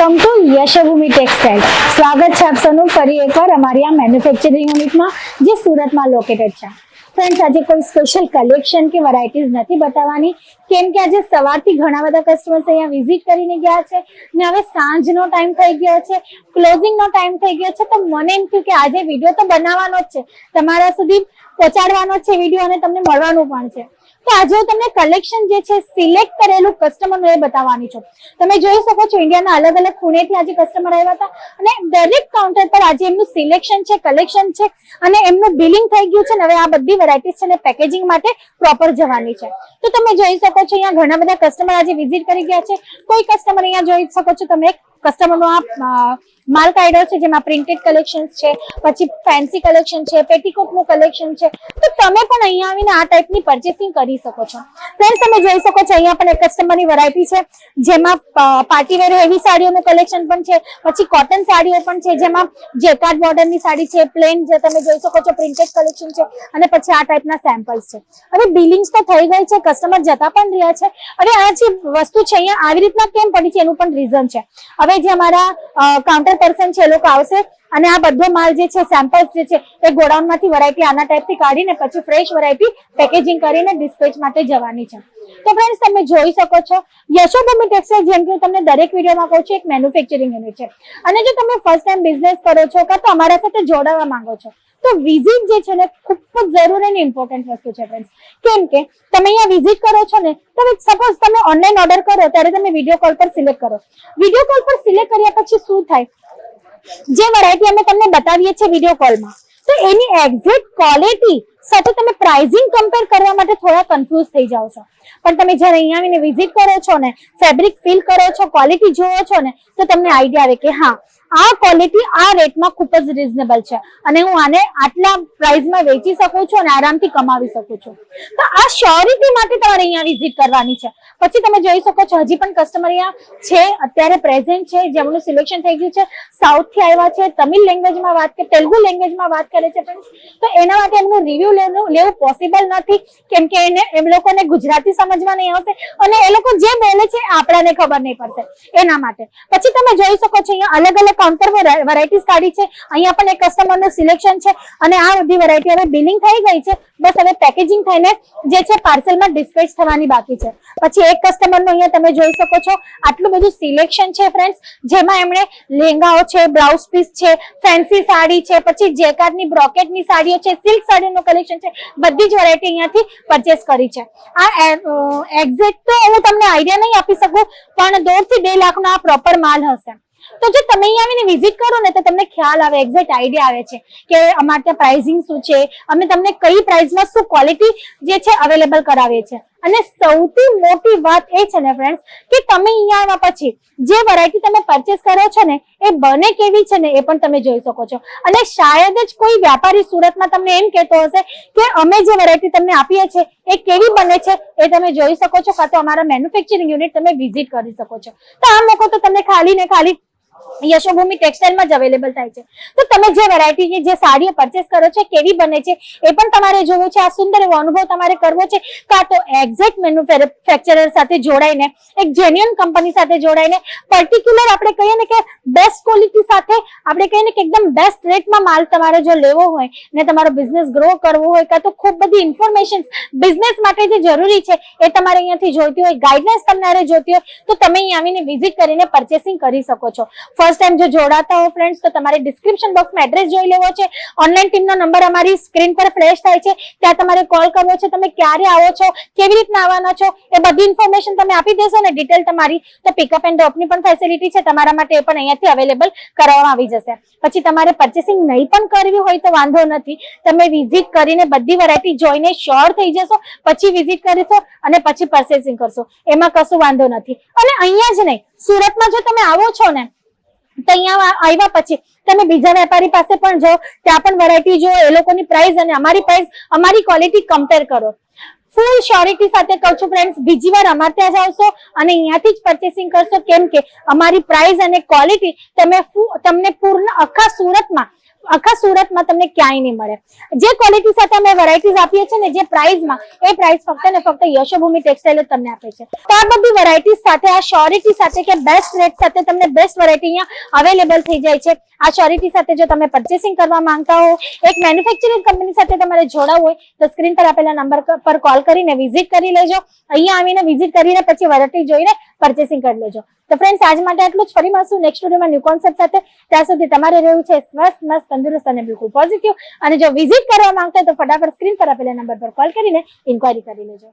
Welcome to યશભૂમિ textile. સ્વાગત છે આપ સૌનું ફરી એકવાર અમારી આ મેન્યુફેક્ચરિંગ યુનિટમાં જે સુરતમાં લોકેટેડ છે. ફ્રેન્ડ્સ આજે કોઈ સ્પેશિયલ કલેક્શન કે વેરાયટીઝ નથી બતાવવાની. કેમ કે આજે સવારથી ઘણા બધા કસ્ટમર્સ અહીંયા વિઝિટ કરીને ગયા છે ને હવે સાંજનો ટાઈમ થઈ ગયો છે. ક્લોઝિંગનો ટાઈમ થઈ ગયો છે તો મને એમ થયું કે આજે વીડિયો તો બનાવવાનો જ છે. તમારા સુધી પહોંચાડવાનો છે વીડિયો અને તમને મળવાનું પણ છે. તો આજે હું તમને કલેક્શન જે છે સિલેક્ટ કરેલું કસ્ટમરને બતાવવાની છું. તમે જોઈ શકો છો ઇન્ડિયાના અલગ અલગ ખૂણેથી આજે કસ્ટમર આવ્યા હતા અને દરેક કાઉન્ટર પર આજે એમનું સિલેક્શન છે કલેક્શન છે અને એમનું બિલિંગ થઈ ગયું છે ને હવે આ બધી વેરાયટીઝ છે ને પેકેજિંગ માટે પ્રોપર જવાની છે. તો તમે જોઈ શકો છો અહીંયા ઘણા બધા કસ્ટમર આજે વિઝિટ કરી ગયા છે. કોઈ કસ્ટમર અહીંયા જોઈ શકો છો તમે કસ્ટમરનો આ માલ કાઢ્યો છે, જેમાં પ્રિન્ટેડ કલેક્શન છે, પછી ફેન્સી કલેક્શન છે પેટીકોટનું કલેક્શન છે. તો તમે પણ અહીંયા આવીને આ ટાઈપની પરચેસિંગ કરી શકો છો. ફ્રેન્ડ્સ તમે જોઈ શકો છો, અહીંયા પણ એક કસ્ટમરની વેરાયટી છે, જેમાં પાર્ટીવેર હેવી સાડીઓનું કલેક્શન પણ છે, પછી કોટન સાડીઓ પણ છે, જેમાં જેકાર્ડ બોર્ડરની સાડી છે પ્લેન જે તમે જોઈ શકો છો પ્રિન્ટેડ કલેક્શન છે, અને પછી આ ટાઈપના સેમ્પલ્સ છે. હવે બિલિંગ્સ તો થઈ ગઈ છે કસ્ટમર જતા પણ રહ્યા છે, અને આ જે વસ્તુ છે, અહીંયા આવી રીતના કેમ પડી છે, એનું પણ રીઝન છે. હવે જે અમારા કાઉન્ટર પર્સન છે લોકો આવશે. અને આ બધો માલ જે છે સેમ્પલ્સ જે છે, એ ગોડાઉનમાંથી વેરાયટી આના ટાઈપથી કાઢીને પછી ફ્રેશ વેરાયટી પેકેજિંગ કરીને ડિસ્પેચ માટે જવાની છે. તો ફ્રેન્ડ્સ તમે જોઈ શકો છો યશોભૂમિ ટેક્સટાઇલ જેમ કે હું તમને દરેક વિડીયોમાં કહું છું, એક મેન્યુફેક્ચરિંગ યુનિટ છે. અને જો તમે ફર્સ્ટ ટાઈમ બિઝનેસ કરો છો કાં તો અમારા સાથે જોડાવા માંગો છો, તો વિઝિટ જે છે ને, ખૂબ જ જરૂરી અને ઇમ્પોર્ટન્ટ વસ્તુ છે ફ્રેન્ડ્સ કેમ કે તમે અહીંયા વિઝિટ કરો છો ને, તો સપોઝ તમે ઓનલાઈન ઓર્ડર કરો, ત્યારે તમે વીડિયો કોલ પર સિલેક્ટ કરો. વીડિયો કોલ પર સિલેક્ટ કર્યા પછી શું થાય? જે વેરાયટી અમે તમને બતાવીએ છીએ વીડિયો કોલમાં તો એની એક્ઝેક્ટ ક્વોલિટી સાથે તમે પ્રાઇઝિંગ કમ્પેર કરવા માટે થોડા કન્ફ્યુઝ થઈ જાઓ છો. પણ તમે જ્યારે અહીંયા આવીને વિઝિટ કરો છો ને ફેબ્રિક ફીલ કરો છો ક્વોલિટી જોવો છો ને, તો તમને આઈડિયા આવે કે હા, આ ક્વોલિટી આ રેટમાં ખૂબ જ રિઝનેબલ છે. અને હું આને આટલા પ્રાઇઝમાં વેચી શકું છું અને આરામથી કમાવી શકું છું. તો આ શ્યોરિટી માટે તમારે અહીંયા વિઝિટ કરવાની છે. પછી તમે જોઈ શકો છો, હજી પણ કસ્ટમર અહીંયા છે, અત્યારે પ્રેઝન્ટ છે જેમનું સિલેક્શન થઈ ગયું છે. સાઉથથી આવ્યા છે, તમિલ લેંગ્વેજમાં વાત કે, તેલુગુ લેંગ્વેજમાં વાત કરે છે તો એના માટે એમનું રિવ્યુ લેવું લેવું પોસિબલ નથી. કેમ કે એને, એમ લોકોને ગુજરાતી સમજવા નહીં આવશે. અને એ લોકો જે બોલે છે આપણાને ખબર નહીં પડશે. એના માટે. પછી તમે જોઈ શકો છો, અહીંયા અલગ અલગ કાઉન્ટર વેરાયટીઝ કાઢી છે. અહીંયા પણ એક કસ્ટમરનું સિલેક્શન છે. અને આ બધી વેરાયટી હવે બિલિંગ થઈ ગઈ છે. બસ હવે પેકેજિંગ થઈને જે છે પાર્સલમાં ડિસ્પેચ થવાની બાકી છે. પછી એક કસ્ટમરનું અહીંયા તમે જોઈ શકો છો. આટલું બધું સિલેક્શન છે ફ્રેન્ડ્સ જેમાં એમણે લેંગાઓ છે બ્લાઉઝ પીસ છે ફેન્સી સાડી છે. પછી જેકાર્ડની બ્રોકેટની સાડીઓ છે સિલ્ક સાડીનું કલેક્શન છે, બધી જ વેરાયટી અહીંયાથી પરચેસ કરી છે. આ એક્ઝેક્ટ તો હું તમને આઈડિયા નહીં આપી શકું, પણ દોઢથી બે લાખનો આ પ્રોપર માલ હશે. તો જો તમે અહીંયા આવીને વિઝિટ કરો ને, તો તમને ખ્યાલ આવે એક્ઝેક્ટ આઈડિયા આવે છે કે અમારે ત્યાં પ્રાઇસિંગ શું છે, અમે તમને કઈ પ્રાઇસમાં શું ક્વોલિટી જે છે અવેલેબલ કરાવીએ છીએ. અને સૌથી મોટી વાત એ છે ને ફ્રેન્ડ્સ કે તમે અહીંયા આવ્યા પછી જે વેરાયટી તમે પરચેસ કરો છો ને, એ બને કેવી છે ને એ પણ તમે જોઈ શકો છો. અને શાયદ જ કોઈ વ્યાપારી સુરતમાં તમને એમ કહેતો હશે કે અમે જે વેરાયટી તમને આપીએ છીએ, એ કેવી બને છે એ તમે જોઈ શકો છો, કાં તો અમારા મેન્યુફેક્ચરિંગ યુનિટ તમે વિઝિટ કરી શકો છો. તો આ લોકો તો તમને ખાલી ને ખાલી યશોભૂમિ ટેક્સટાઇલમાં જ અવેલેબલ થાય છે. તો તમે જે વેરાયટી જે સાડીઓ પરચેસ કરો છો, કેવી બને છે, એ પણ તમારે જોવું છે. આ સુંદર એવો અનુભવ તમારે કરવો છે, કાં તો એક્ઝેક્ટ મેન્યુફેક્ચરર સાથે જોડાઈને, એક જેન્યુઅન કંપની સાથે જોડાઈને પર્ટિક્યુલર આપણે કહીએ ને કે બેસ્ટ ક્વોલિટી સાથે આપણે કહીએ ને કે એકદમ બેસ્ટ રેટમાં માલ તમારે જો લેવો હોય ને તમારો બિઝનેસ ગ્રો કરવો હોય, કાં તો ખૂબ બધી ઇન્ફોર્મેશન બિઝનેસ માટે જે જરૂરી છે, એ તમારે અહીંયાથી જોઈતી હોય ગાઈડલાઇન્સ તમારે જોઈતી હોય, તો તમે અહીં આવીને વિઝિટ કરીને પરચેસિંગ કરી શકો છો. ફર્સ્ટ ટાઈમ જો જોડાતા હો ફ્રેન્ડ્સ તો તમારે ડિસ્ક્રિપ્શન બોક્સમાં એડ્રેસ જોઈ લેવો છે. ઓનલાઈન ટીમનો નંબર અમારી સ્ક્રીન પર ફ્લેશ થાય છે. ત્યાં તમારે કોલ કરવો છે. તમે ક્યારે આવો છો? કેવી રીતના આવવાના છો? એ બધી ઇન્ફોર્મેશન તમે આપી દેશો ને ડિટેલ તમારી. તો પિકઅપ એન્ડ ડ્રોપની પણ ફેસિલિટી છે. તમારા માટે એ પણ અહીંયાથી અવેલેબલ કરવામાં આવી જશે. પછી તમારે પરચેસિંગ નહીં પણ કરવી હોય તો વાંધો નથી. તમે વિઝિટ કરીને બધી વેરાયટી જોઈને શ્યોર થઈ જશો. પછી વિઝિટ કરીશો અને પછી પરચેસિંગ કરશો. એમાં કશું વાંધો નથી. અને અહીંયા જ નહીં, સુરતમાં જો તમે આવો છો ને અહીંયા આવ્યા પછી તમે બીજા વેપારી પાસે પણ જાઓ, ત્યાં પણ વેરાયટી જો એ લોકોની પ્રાઇસ અને અમારી પ્રાઇસ અમારી ક્વોલિટી કમ્પેર કરો. ફૂલ શ્યોરિટી સાથે કહું છું ફ્રેન્ડ્સ બીજી વાર અમારે ત્યાં જાવશો અને અહીંયાથી જ પરચેસિંગ કરશો. કેમ કે અમારી પ્રાઇસ અને ક્વોલિટી તમે તમને પૂર્ણ આખા સુરતમાં આખા સુરતમાં તમને ક્યાંય નહીં મળે. જે ક્વોલિટી સાથે અમે વેરાયટીઝ આપીએ છીએ ને, જે પ્રાઇસમાં એ પ્રાઇસ ફક્ત ને ફક્ત યશોભૂમિ ટેક્સટાઇલ તમને આપે છે. તો આ બધી વેરાયટીઝ સાથે, આ શ્યોરિટી સાથે કે બેસ્ટ રેટ સાથે તમને બેસ્ટ વેરાયટી અહીંયા અવેલેબલ થઈ જાય છે. આ શ્યોરિટી સાથે જો તમે પરચેસિંગ કરવા માંગતા હો, એક મેન્યુફેક્ચરિંગ કંપની સાથે તમારે જોડાવું હોય, તો સ્ક્રીન પર આપેલા નંબર પર કોલ કરીને વિઝિટ કરી લેજો. અહીંયા આવીને વિઝિટ કરીને પછી વેરાયટી જોઈને પરચેસિંગ કરી લેજો. તો ફ્રેન્ડ્સ આજ માટે આટલું જ. ફરી મળશું નેક્સ્ટ વિડીયોમાં ન્યુ કોન્સેપ્ટ સાથે. ત્યાં સુધી તમારે રહેવું છે સ્વસ્થ, મસ્ત, તંદુરસ્ત અને બિલકુલ પોઝિટિવ અને જો વિઝિટ કરવા માંગતા હોય તો ફટાફટ સ્ક્રીન પર આપેલા નંબર પર કોલ કરીને ઇન્ક્વાયરી કરી લેજો.